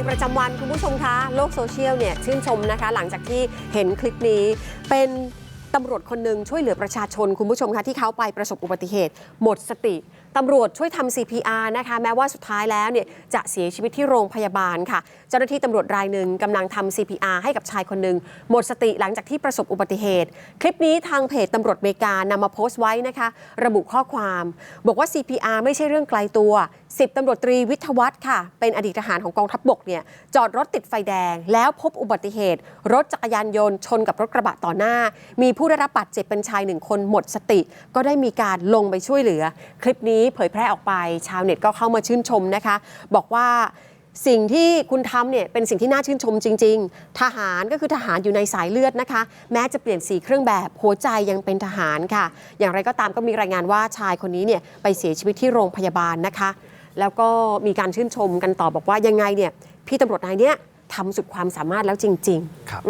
ีประจำวันคุณผู้ชมคะโลกโซเชียลเนี่ยชื่นชมนะคะ หลังจากที่เห็นคลิปนี้เป็นตำรวจคนหนึ่งช่วยเหลือประชาชนคุณผู้ชมคะที่เขาไปประสบอุบัติเหตุ หมดสติตำรวจช่วยทำ CPR นะคะ แม้ว่าสุดท้ายแล้วเนี่ยจะเสียชีวิตที่โรงพยาบาลค่ะ เจ้าหน้าที่ตำรวจรายหนึ่งกำลังทำ CPR ให้กับชายคนหนึ่งหมดสติหลังจากที่ประสบอุบัติเหตุ คลิปนี้ทางเพจตำรวจเมกานำมาโพสต์ไว้นะคะ ระบุข้อความ บอกว่า CPR ไม่ใช่เรื่องไกลตัว 10ตำรวจตรีวิทวัฒน์ค่ะ เป็นอดีตทหารของกองทัพบกเนี่ยจอดรถติดไฟแดง แล้วพบอุบัติเหตุ รถจักรยานยนต์ชนกับรถกระบะต่อหน้า มีผู้ได้รับบาดเจ็บเป็นชายหนึ่งคนหมดสติ ก็ได้มีการลงไปช่วยเหลือ คลิปนี้เผยแพร่ออกไป ชาวเน็ตก็เข้ามาชื่นชมนะคะ บอกว่าสิ่งที่คุณทำเนี่ยเป็นสิ่งที่น่าชื่นชมจริง ๆ ทหารก็คือทหารอยู่ในสายเลือดนะคะ แม้จะเปลี่ยนสีเครื่องแบบหัวใจยังเป็นทหารค่ะ อย่างไรก็ตามก็มีรายงานว่าชายคนนี้เนี่ยไปเสียชีวิตที่โรงพยาบาลนะคะ แล้วก็มีการชื่นชมกันต่อบอกว่ายังไงเนี่ยพี่ตำรวจนายเนี้ยทำสุดความสามารถแล้วจริงๆครับ